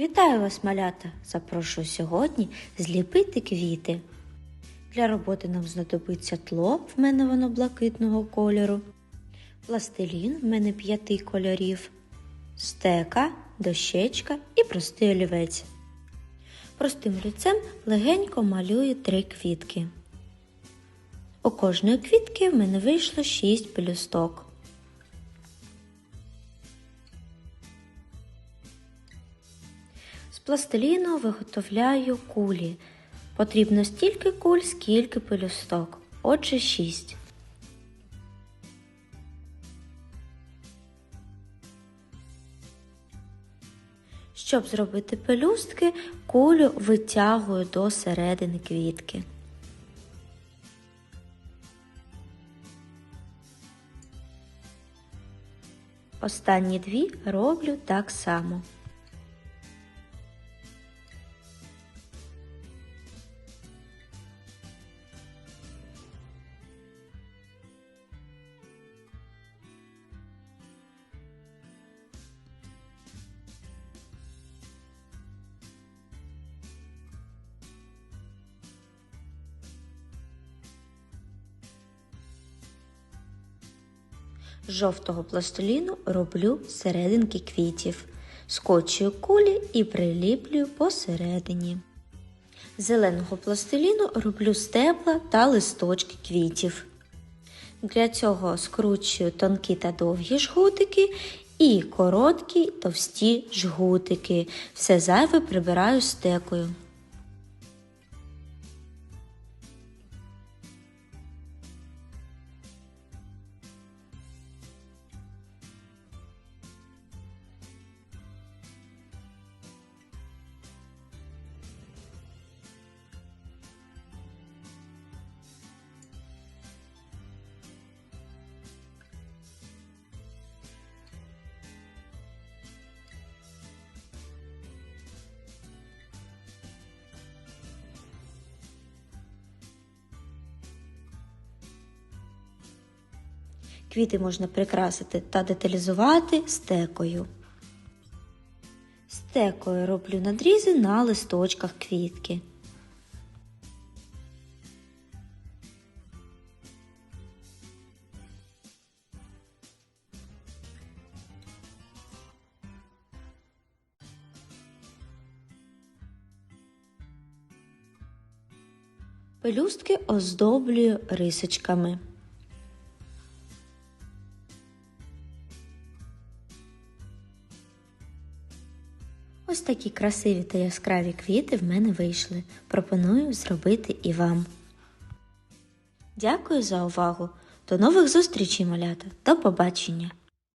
Вітаю вас, малята! Запрошую сьогодні зліпити квіти. Для роботи нам знадобиться тло, в мене воно блакитного кольору, пластилін в мене п'яти кольорів, стека, дощечка і простий олівець. Простим олівцем легенько малюю три квітки. У кожної квітки в мене вийшло 6 пелюсток. З пластиліну виготовляю кулі. Потрібно стільки куль, скільки пелюсток. Отже, 6. Щоб зробити пелюстки, кулю витягую до середини квітки. Останні дві роблю так само. З жовтого пластиліну роблю серединки квітів, скочую кулі і приліплюю посередині. Зеленого пластиліну роблю стебла та листочки квітів. Для цього скручую тонкі та довгі жгутики і короткі товсті жгутики. Все зайве прибираю стекою. Квіти можна прикрасити та деталізувати стекою. Стекою роблю надрізи на листочках квітки. Пелюстки оздоблюю рисочками. Ось такі красиві та яскраві квіти в мене вийшли. Пропоную зробити і вам. Дякую за увагу. До нових зустрічей, малята. До побачення!